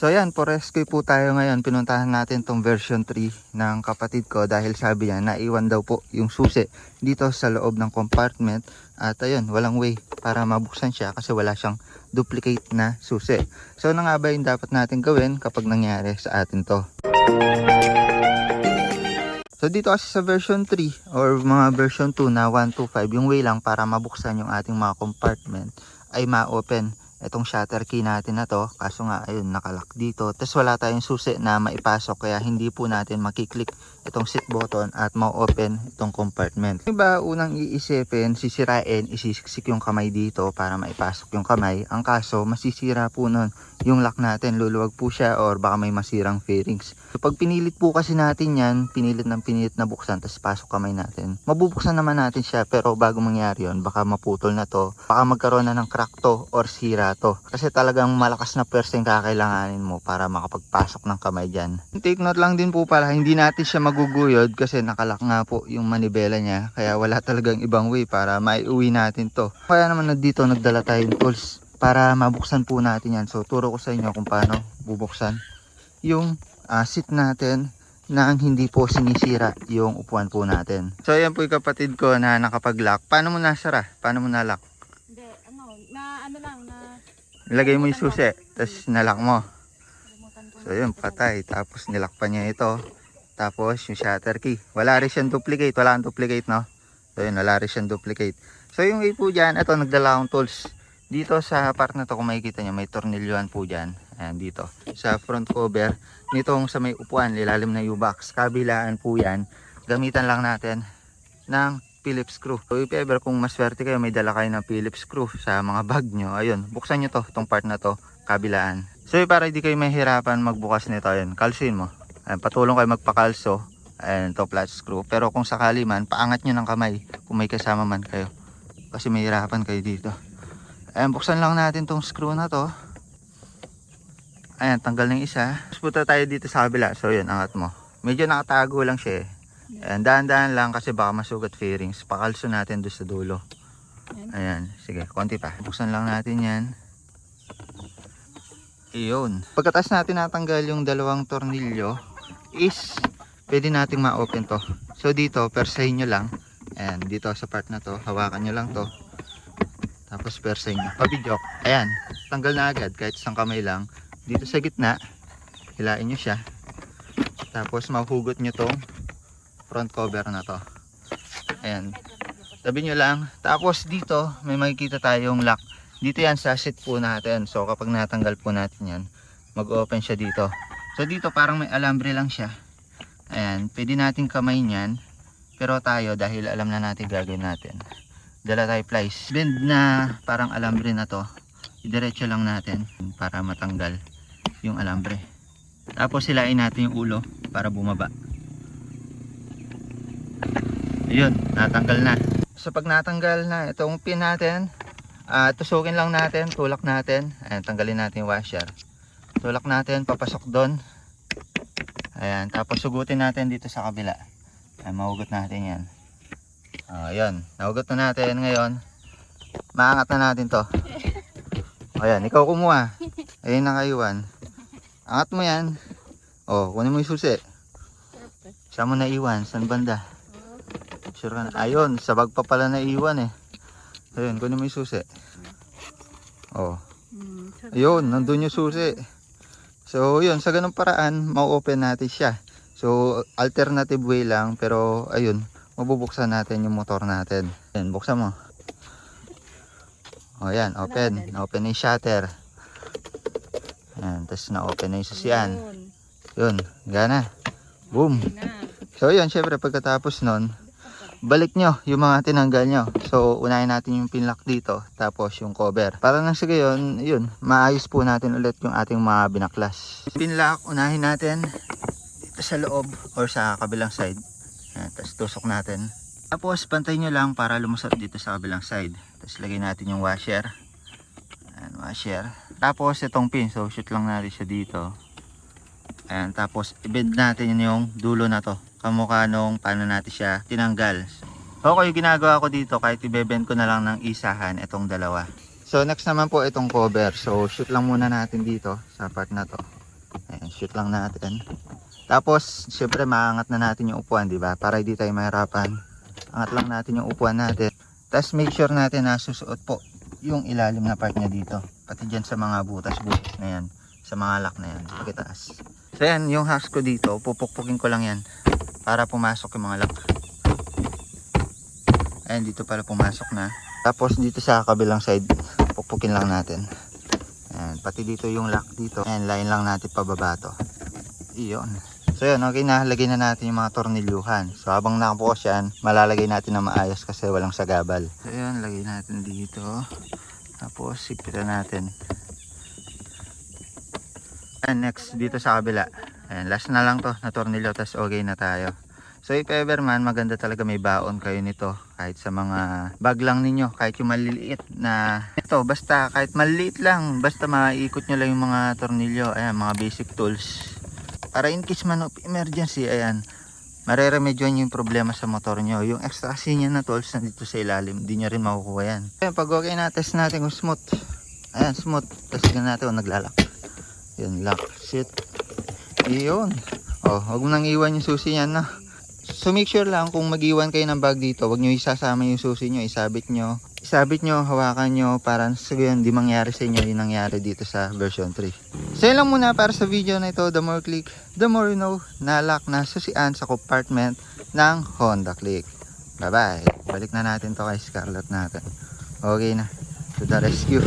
So ayan, for rescue po tayo ngayon. Pinuntahan natin tong version 3 ng kapatid ko dahil sabi niya naiwan daw po yung susi dito sa loob ng compartment. At ayun, walang way para mabuksan siya kasi wala siyang duplicate na susi. So ano nga ba yung dapat natin gawin kapag nangyari sa atin to? So dito kasi sa version 3 or mga version 2 na 125, yung way lang para mabuksan yung ating mga compartment ay ma-open itong shutter key natin na to. Kaso nga ayun nakalock dito. Tapos wala tayong susi na maipasok kaya hindi po natin makiklik itong sit button at ma-open itong compartment. Iba unang iisipin, sisirain, isisiksik yung kamay dito para maipasok yung kamay. Ang kaso masisira po nun yung lock natin. Luluwag po siya or baka may masirang fairings. So pag pinilit po kasi natin yan, pinilit ng pinilit na buksan tapos pasok kamay natin. Mabubuksan naman natin siya pero bago mangyari yun, baka maputol na to. Baka magkaroon na ng crack to or sira to. Kasi talagang malakas na pwersa yung kakailanganin mo para makapagpasok ng kamay dyan. Take note lang din po pala, hindi natin siya maguguyod kasi nakalak nga po yung manibela niya. Kaya wala talagang ibang way para maiuwi natin to. Kaya naman na dito nagdala tayong tools para mabuksan po natin yan. So turo ko sa inyo kung paano bubuksan yung ah, seat natin nang hindi po sinisira yung upuan po natin. So ayan po yung kapatid ko na nakapag-lock. Paano mo nasara? Paano mo na-lock? Hindi, ano, na ano lang, na Ilagay mo yung susi, tapos nalock mo. So yun, patay. Tapos nilak pa niya ito. Tapos yung shutter key. Wala rin siyang duplicate. Wala kang duplicate, no? So yun, wala rin siyang duplicate. So yung way po dyan, ito, nagdala akong tools. Dito sa part na to, kung makikita nyo, may tornilyoan po dyan. Ayan, dito. Sa front cover, nitong sa may upuan, lilalim na U-box. Kabilaan po yan. Gamitan lang natin ng Phillips screw. So if ever kung maswerte kayo, may dala kayo ng Phillips screw sa mga bag nyo. Ayun, buksan nyo to, tong part na to, kabilaan. So para hindi kayo mahirapan magbukas nito, ayun, kalsuin mo. Ayun, patulong kayo magpakalso. Ayun, to flat screw. Pero kung sakali man, paangat nyo ng kamay kung may kasama man kayo. Kasi mahirapan kayo dito. Ayun, buksan lang natin tong screw na to. Ayan, tanggal ng isa. Tapos punta tayo dito sa kabila. So yun, angat mo. Medyo nakatago lang siya eh. Ayan, dahan-dahan lang kasi baka masugat fairings. Pakalso natin doon sa dulo. Ayan, sige, konti pa. Buksan lang natin yan. Iyon. Pagkatas natin natanggal yung dalawang tornilyo is pwede nating ma-open to. So dito, persahin nyo lang. Ayan, dito sa part na to, hawakan nyo lang to. Tapos persahin nyo. Pabidyok. Ayan, tanggal na agad kahit isang kamay lang. Dito sa gitna, hilain nyo siya. Tapos mahugot nyo tong front cover na to. Ayan. Tabi nyo lang. Tapos dito, may makikita tayong lock. Dito yan sa seat po natin. So kapag natanggal po natin yan, mag-open siya dito. So dito parang may alambre lang siya. Ayan. Pwede natin kamay niyan. Pero tayo, dahil alam na natin gagawin natin. Dala tayo plies. Bend na parang alambre na to. Idiretso lang natin para matanggal yung alambre. Tapos silain natin yung ulo para bumaba. Ayun, natanggal na. So pag natanggal na itong pin natin, ah tusukin lang natin, tulak natin. Ayan, tanggalin natin yung washer. Tulak natin, papasok doon. Ayan, tapos sugutin natin dito sa kabila. Ayan, mahugot natin yan. Ah, Ayan, nahugot na natin ngayon. Maangat na natin to. Ayan, ikaw kumuha. Ayun nakaiwan. Angat mo yan. Oh, kunin mo yung susi. Saan mo naiwan? Saan banda? Sure ka na. Ayun, sa bag pa pala naiwan eh. Ayun, kunin mo yung susi. Oh, Hmm, ayun, nandun yung susi. So, yun, sa ganung paraan, ma-open natin siya. So, alternative way lang, pero ayun, mabubuksan natin yung motor natin. Ayun, buksan mo. O, yan, open. Na-open na yung shutter. Ayan, tapos na-open na yung susian. Yun, gana. Boom. So yun, syempre pagkatapos nun, balik nyo yung mga tinanggal nyo. So unahin natin yung pinlock dito, tapos yung cover. Para nang sa gayon, yun, maayos po natin ulit yung ating mga binaklas. Pinlock, unahin natin dito sa loob or sa kabilang side. Tapos tusok natin. Tapos pantay nyo lang para lumusot dito sa kabilang side. Tapos lagay natin yung washer. Ayan, washer. Tapos itong pin, so shoot lang natin siya dito. Ayan, tapos i-bend natin yung dulo na to. Kamukha nung paano natin siya tinanggal. Okay, yung ginagawa ko dito, kahit i-bend ko na lang ng isahan itong dalawa. So next naman po itong cover. So shoot lang muna natin dito sa part na to. troubleshoot lang natin. Tapos, syempre maangat na natin yung upuan, di ba? Para hindi tayo mahirapan. Angat lang natin yung upuan natin. Tapos make sure natin na susuot po yung ilalim na part niya dito. Pati dyan sa mga butas-butas na yan. Sa mga lock na yan. Pagkitaas. So yan, yung hacks ko dito, pupukpukin ko lang yan. Para pumasok yung mga lock. Ayan, dito pala pumasok na. Tapos dito sa kabilang side, pukpukin lang natin. Ayan, pati dito yung lock dito. Ayan, line lang natin pababa to. Iyon. So yun, okay na. Lagay na natin yung mga tornilyuhan. So habang nakabukas yan, malalagay natin na maayos kasi walang sagabal. So yun, lagay natin dito. Tapos sipitan natin. And next, dito sa kabila. Ayan, last na lang to na tornilyo, tapos okay na tayo. So if ever man, maganda talaga may baon kayo nito. Kahit sa mga bag lang ninyo, kahit yung maliliit na ito, basta kahit maliliit lang, basta maikot nyo lang yung mga tornilyo, ayan, mga basic tools. Para in case man of emergency, ayan, mareremedyohan nyo yung problema sa motor nyo. Yung extra niya na tools nandito sa ilalim, hindi nyo rin makukuha yan. Ayan, pag okay na, test natin kung smooth. Ayan, smooth. Test natin kung naglalak. Yun, lock. Shit. Iyon. Oh, huwag mo nang iwan yung susi niyan na. So make sure lang kung mag-iwan kayo ng bag dito, wag nyo isasama yung susi nyo, isabit nyo. Isabit nyo, hawakan nyo para sa ganyan di mangyari sa inyo yung nangyari dito sa version 3. So yun lang muna para sa video na ito. The more click, the more you know na lock na susian sa compartment ng Honda Click. Bye bye. Balik na natin to kay Scarlett natin. Okay na. To the rescue.